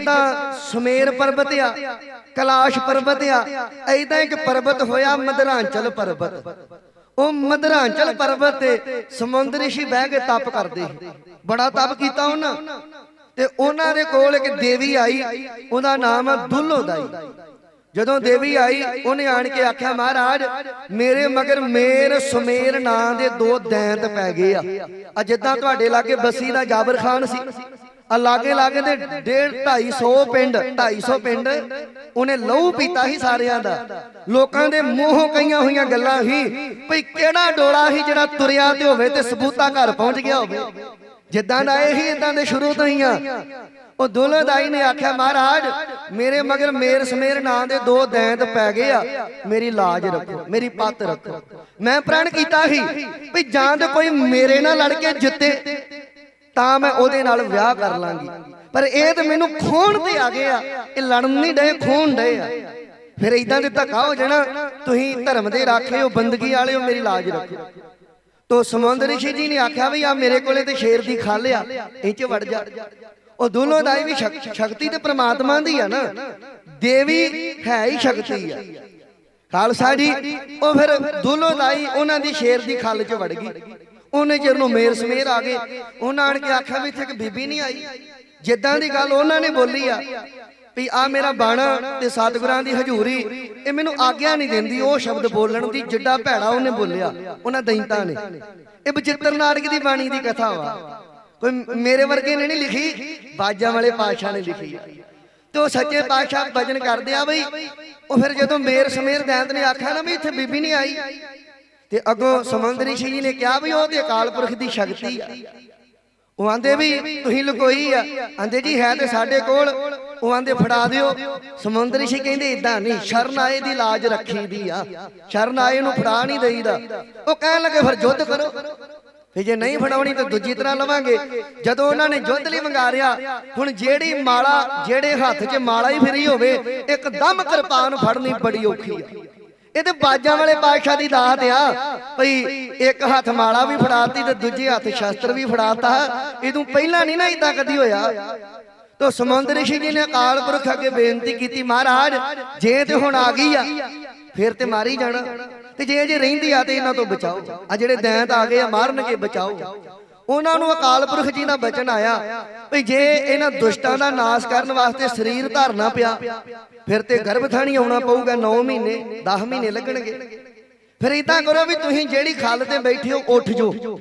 ਜਿੱਦਾਂ ਸੁਮੇਰ ਪਰਬਤ ਆ, ਕਲਾਸ਼ ਪਰਬਤ ਆ, ਐਦਾਂ ਇੱਕ ਪਰਬਤ ਹੋਇਆ ਮਦਰਾਂਚਲ ਪਰਬਤ। ਉਹ ਮਦਰਾਂਚਲ ਪਰਬਤ ਤੇ ਸਮੁੰਦਰ ਰਿਸ਼ੀ ਬਹਿ ਕੇ ਤਪ ਕਰਦੇ ਬੜਾ ਤਪ ਕੀਤਾ ਉਹਨਾਂ। ਤੇ ਉਹਨਾਂ ਦੇ ਕੋਲ ਇੱਕ ਦੇਵੀ ਆਈ, ਉਹਦਾ ਨਾਮ ਹੈ ਦੁੱਲੋ ਜਦੋਂ ਦੇਵੀ ਆਈ, ਉਹਨੇ ਆਣ ਕੇ ਆਖਿਆ, ਮਹਾਰਾਜ, ਮੇਰੇ ਮਗਰ ਮੇਰ ਸੁਮੇਰ ਨਾਂ ਦੇ ਦੋ ਦੈਂਤ ਪੈ ਗਏ ਆ। ਆ ਜਿੱਦਾਂ ਤੁਹਾਡੇ ਲਾਗੇ ਬਸੀ ਦਾ ਜਾਬਰ ਖਾਨ ਸੀ। ਆ ਲਾਗੇ ਲਾਗੇ ਦੇ 1.5 250 ਪਿੰਡ 250 ਪਿੰਡ ਉਹਨੇ ਲਹੂ ਪੀਤਾ ਸੀ ਸਾਰਿਆਂ ਦਾ। ਲੋਕਾਂ ਦੇ ਮੂੰਹੋਂ ਕਈਆਂ ਹੋਈਆਂ ਗੱਲਾਂ ਸੀ ਭਈ ਕਿਹੜਾ ਡੋਲਾ ਸੀ ਜਿਹੜਾ ਤੁਰਿਆ ਤੇ ਹੋਵੇ ਤੇ ਸਬੂਤਾ ਘਰ ਪਹੁੰਚ ਗਿਆ ਹੋਵੇ। ਜਿੱਦਾਂ ਦਾ ਇਹ ਹੀ ਇਦਾਂ ਦੇ ਸ਼ੁਰੂ ਤੋਂ ਹੀ ਆ। ਉਹ ਦੁਲਦਾਈ ਨੇ ਆਖਿਆ ਮਹਾਰਾਜ ਮੇਰੇ ਮਗਰ ਮੇਰ ਸਮੇਰ ਨਾਂ ਦੇ ਦੋ ਦੈਂਤ ਪੈ ਗਏ ਆ। ਮੇਰੀ ਲਾਜ ਰੱਖੋ ਮੇਰੀ ਪੱਤ ਰੱਖੋ। ਮੈਂ ਪ੍ਰਣ ਕੀਤਾ ਸੀ ਵੀ ਜਾਂ ਤੇ ਕੋਈ ਮੇਰੇ ਨਾਲ ਲੜ ਕੇ ਜਿੱਤੇ। ਤਾਂ ਮੈਂ ਉਹਦੇ ਨਾਲ ਵਿਆਹ ਕਰ ਲਾਂਗੀ। ਪਰ ਇਹ ਤਾਂ ਮੈਨੂੰ ਖੋਣ ਤੇ ਆ ਗਏ ਆ। ਇਹ ਲੜਨ ਨਹੀਂ ਡਏ, ਖੋਣ ਡਏ ਆ। ਫਿਰ ਇਦਾਂ ਦੇ ਧੱਕਾ ਹੋ ਜਾਣਾ, ਤੁਸੀਂ ਧਰਮ ਦੇ ਰਾਖੇ ਹੋ, ਬੰਦਗੀ ਵਾਲੇ ਹੋ, ਮੇਰੀ ਲਾਜ ਰੱਖੋ। ਤੋ ਸਮੁੰਦਰ ਰਿਸ਼ੀ ਜੀ ਨੇ ਆਖਿਆ ਵੀ ਆ ਮੇਰੇ ਕੋਲੇ ਤੇ ਸ਼ੇਰ ਦੀ ਖੱਲ ਆ, ਇਹ ਚ ਵੜ ਜਾ। ਉਹ ਦੋਨੋਂ ਦਾਈ ਵੀ ਸ਼ਕਤੀ ਤੇ ਪ੍ਰਮਾਤਮਾ ਦੀ ਆ ਨਾ। ਦੇਵੀ ਹੈ ਹੀ ਸ਼ਕਤੀ ਆ। ਖਾਲਸਾ ਜੀ, ਉਹ ਫਿਰ ਦੋਨੋਂ ਦਾਈ ਉਹਨਾਂ ਦੀ ਸ਼ੇਰ ਦੀ ਖਾਲ ਚ ਵੜ ਗਈ। ਉਹਨੇ ਚਿਰ ਨੂੰ ਮੇਰ ਸਮੇਰ ਆ ਗਏ। ਉਹਨਾਂ ਆਣ ਕੇ ਆਖਿਆ ਵੀ ਇੱਥੇ ਇੱਕ ਬੀਬੀ ਨਹੀਂ ਆਈ। ਜਿੱਦਾਂ ਦੀ ਗੱਲ ਉਹਨਾਂ ਨੇ ਬੋਲੀ ਆ ਵੀ ਆ ਮੇਰਾ ਬਾਣਾ ਤੇ ਸਤਿਗੁਰਾਂ ਦੀ ਹਜ਼ੂਰੀ, ਇਹ ਮੈਨੂੰ ਆਗਿਆ ਨਹੀਂ ਦਿੰਦੀ, ਉਹ ਸ਼ਬਦ ਬੋਲਣ ਦੀ ਜਿੱਡਾ ਭੈੜਾ ਉਹਨੇ ਬੋਲਿਆ। ਉਹਨਾਂ ਦੈਂਤਾਂ ਨੇ। ਇਹ ਬਚਿੱਤਰ ਨਾਟਕ ਦੀ ਬਾਣੀ ਦੀ ਕਥਾ ਵਾ। ਕੋਈ ਮੇਰੇ ਵਰਗੇ ਨੇ ਨਹੀਂ ਲਿਖੀ, ਬਾਜਾਂ ਵਾਲੇ ਪਾਤਸ਼ਾਹ ਨੇ ਲਿਖੀ। ਤੇ ਉਹ ਸੱਚੇ ਪਾਤਸ਼ਾਹ ਭਜਨ ਕਰਦੇ ਆ ਬਈ। ਉਹ ਫਿਰ ਜਦੋਂ ਮੇਰ ਸਮੇਰ ਦੈਂਤ ਨੇ ਆਖਿਆ ਨਾ ਵੀ ਇੱਥੇ ਬੀਬੀ ਨਹੀਂ ਆਈ। ਤੇ ਅੱਗੋਂ ਸਮੁੰਦਰੀ ਸ਼ੀ ਜੀ ਨੇ ਕਿਹਾ ਵੀ ਉਹ ਤੇ ਅਕਾਲ ਪੁਰਖ ਦੀ ਸ਼ਕਤੀ ਆ। ਉਹ ਆਂਦੇ ਵੀ ਤੁਸੀਂ ਲੁਕੋਈ ਆ। ਆਂਦੇ ਜੀ ਹੈ ਤੇ ਸਾਡੇ ਕੋਲ। ਉਹ ਆਂਦੇ ਫੜਾ ਦਿਓ। ਸਮੁੰਦਰੀ ਸ਼ੀ ਕਹਿੰਦੇ ਇਦਾਂ ਨਹੀਂ ਸ਼ਰਨ ਆਏ ਦੀ ਲਾਜ ਰੱਖੀ ਦੀ ਆ। ਸ਼ਰਨ ਆਏ ਨੂੰ ਫੜਾ ਨਹੀਂ ਦੇਈਦਾ। ਉਹ ਕਹਿਣ ਲੱਗੇ, ਫਿਰ ਯੁੱਧ ਕਰੋ। ਫੇ ਜੇ ਨਹੀਂ ਫੜਾਉਣੀ ਤਾਂ ਦੂਜੀ ਤਰ੍ਹਾਂ ਲਵਾਂਗੇ। ਜਦੋਂ ਉਹਨਾਂ ਨੇ ਯੁੱਧ ਲਈ ਮੰਗਾਰਿਆ, ਹੁਣ ਜਿਹੜੀ ਮਾਲਾ, ਜਿਹੜੇ ਹੱਥ 'ਚ ਮਾਲਾ ਹੀ ਫਿਰੀ ਹੋਵੇ, ਇੱਕਦਮ ਕਿਰਪਾਨ ਫੜਨੀ ਬੜੀ ਔਖੀ ਆ। ਇਹ ਤੇ ਬਾਜਾਂ ਵਾਲੇ ਬਾਦਸ਼ਾਹ ਦੀ ਦਾਤ ਆ। ਭਈ ਇੱਕ ਹੱਥ ਮਾਲਾ ਵੀ ਫੜਾਤੀ ਤੇ ਦੂਜੇ ਹੱਥ ਸ਼ਸਤਰ ਵੀ ਫੜਾਤਾ। ਇਹ ਪਹਿਲਾਂ ਨਹੀਂ ਨਾ ਇਦਾਂ ਕਦੀ ਹੋਇਆ। ਤੋ ਸਮੁੰਦਰ ਰਿਸ਼ੀ ਜੀ ਨੇ ਅਕਾਲ ਪੁਰਖ ਅੱਗੇ ਬੇਨਤੀ ਕੀਤੀ, ਮਹਾਰਾਜ, ਜੇ ਤੇ ਹੁਣ ਆ ਗਈ ਆ, ਫਿਰ ਤੇ ਮਾਰੀ ਜਾਣਾ। ਤੇ ਜੇ ਜੇ ਰਹਿੰਦੀ ਆ ਤੇ ਇਹਨਾਂ ਤੋਂ ਬਚਾਓ। ਆ ਜਿਹੜੇ ਦੈਂਤ ਆ ਗਏ ਆ, ਮਾਰਨਗੇ, ਬਚਾਓ। ਉਹਨਾਂ ਨੂੰ ਅਕਾਲ ਪੁਰਖ ਜੀ ਦਾ ਬਚਨ ਆਇਆ ਵੀ ਜੇ ਇਹਨਾਂ ਦੁਸ਼ਟਾਂ ਦਾ ਨਾਸ਼ ਕਰਨ ਵਾਸਤੇ ਸਰੀਰ ਧਾਰਨਾ ਪਿਆ ਫਿਰ ਤੇ ਗਰਭਥਾਣੀ ਆਉਣਾ ਪਊਗਾ 9 ਮਹੀਨੇ 10 ਮਹੀਨੇ ਲੱਗਣਗੇ। ਫਿਰ ਇਦਾਂ ਕਰੋ ਵੀ ਤੁਸੀਂ ਜਿਹੜੀ ਖੱਲ ਤੇ ਬੈਠੇ ਹੋ ਉੱਠ ਜਾਓ।